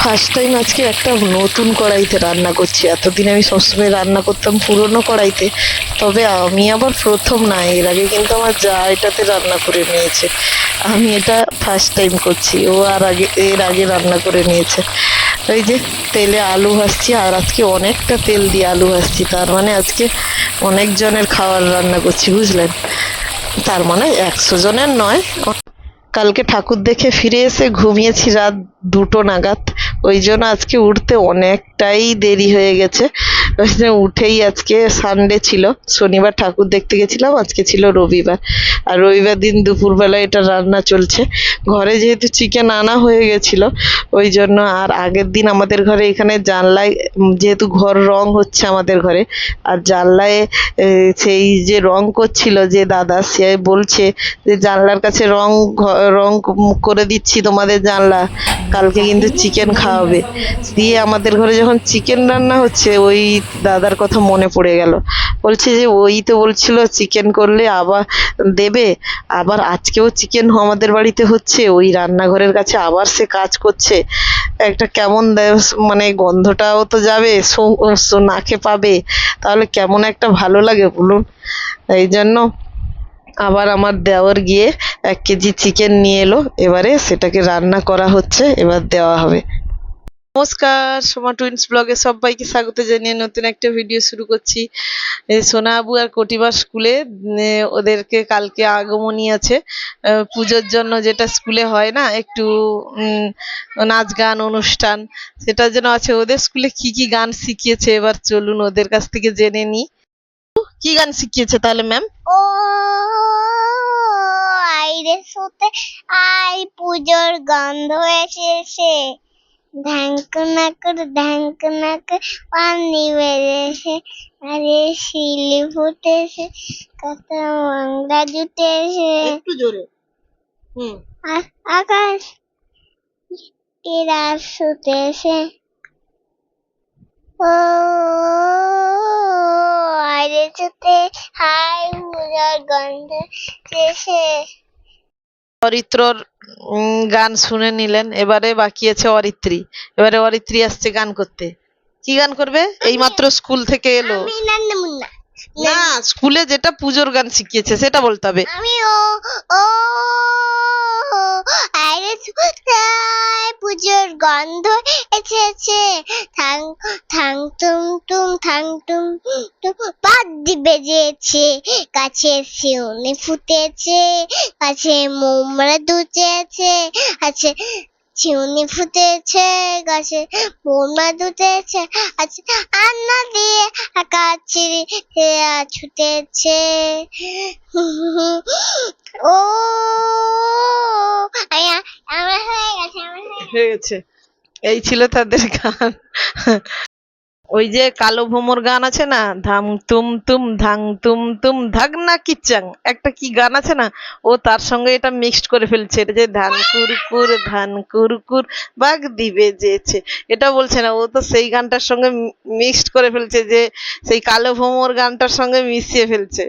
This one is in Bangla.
ফার্স্ট টাইম আজকে একটা নতুন কড়াইতে রান্না করছি। এতদিন আমি সবসময় রান্না করতাম পুরনো কড়াইতে। তবে আমি আবার প্রথম না, এর আগে কিন্তু আমার যা এটাতে রান্না করে নিয়েছে। আমি এটা ফার্স্ট টাইম করছি, ও আর আগে, এর আগে রান্না করে নিয়েছে। ওই যে তেলে আলু ভাসছি আর আজকে অনেকটা তেল দিয়ে আলু ভাসছি তার মানে আজকে অনেক জনের খাবার রান্না করছি, বুঝলেন? তার মানে একশো জনের নয়। কালকে ঠাকুর দেখে ফিরে এসে ঘুমিয়েছি রাত দুটো নাগাদ। ওই জন্য আজকে উঠতে অনেকটাই দেরি হয়ে গেছে। উঠেই আজকে সানডে ছিল। শনিবার ঠাকুর দেখতে গেছিলাম, আজকে ছিল রবিবার। আর রবিবার দিন দুপুরবেলা এটা রান্না চলছে। ঘরে যেহেতু চিকেন আনা হয়ে গেছিল, ওই জন্য আর আগের দিন আমাদের ঘরে এখানে জানলায়, যেহেতু ঘর রং হচ্ছে আমাদের ঘরে, আর জানলায় সেই যে রং করছিল যে দাদা, সে বলছে যে জানলার কাছে রং রং করে দিচ্ছি তোমাদের জানলা, কালকে কিন্তু চিকেন খাওয়াবে। দিয়ে আমাদের ঘরে যখন চিকেন রান্না হচ্ছে, ওই দাদার কথা মনে পড়ে গেল। বলছে যে, ওই তো বলছিল চিকেন করলে আবার দেবে, আবার আজকেও চিকেন আমাদের বাড়িতে হচ্ছে, ওই রান্নাঘরের কাছে আবার সে কাজ করছে। একটা কেমন মানে গন্ধটাও তো যাবে নাকে পাবে। তাহলে কেমন একটা ভালো লাগে বলুন। এই জন্য আবার আমার দেওয়ার গিয়ে এক কেজি চিকেন নিয়ে এলো, এবারে সেটাকে রান্না করা হচ্ছে, এবার দেওয়া হবে। নমস্কার, সোমা টুইন্স ব্লগে সবাইকে স্বাগত জানিয়ে নতুন একটা ভিডিও শুরু করছি। সোনা আবু আর কটিবার স্কুলে ওদেরকে কালকে আগমনী আছে। পুজোর জন্য যেটা স্কুলে হয় না, একটু নাচ গান অনুষ্ঠান, সেটার জন্য আছে। ওদের স্কুলে কি কি গান শিখিয়েছে এবার চলুন ওদের কাছ থেকে জেনে নিই। কি গান শিখিয়েছে তাহলে, ম্যাম? ও, আইরে সুতে, আই পুজোর গন্ধ এসেছে। ঢ্যাঙ্ক নাকর পানি বেড়েছে আরে শিলি ফুটেছে কত জুটেছে। একটু জোরে। হুম। আকাশ এরা শুতেছে ও আইরে সুতে হাই পুজোর গন্ধ অরিত্রর গান শুনে নিলেন। এবারে বাকি আছে অরিত্রী। এবারে অরিত্রী আসছে গান করতে। কি গান করবে? এইমাত্র স্কুল থেকে এলো। না স্কুলে যেটা পুজোর গান শিখিয়েছে সেটা বলতে হবে। আমি ও ও আরে পুজোর গন্ধ এসেছে থাং থাং থাং বেজেছে গাছে শিউনি ফুটেছে গাছে মোমরা দুচেছে আছে ফুটেছে আছে আন্না দিয়ে আকাশে ছুটেছে। ও আমার হয়ে গেছে, আমার হয়ে গেছে। এই ছিল তাদের গান। ওই যে কালো ভোমর গান আছে না, ধাম তুম তুম ধাং তুম তুম ধাগনা কিচ্চাং একটা কি গান আছে না, ও তার সঙ্গে এটা মিক্সড করে ফেলছে। এটা যে ধান কুরকুর ধান কুরকুর বাঘ দিবে যেছে। এটা বলছে না, ও তো সেই গানটার সঙ্গে মিক্সড করে ফেলছে যে, সেই কালো ভোমর গানটার সঙ্গে মিশিয়ে ফেলছে।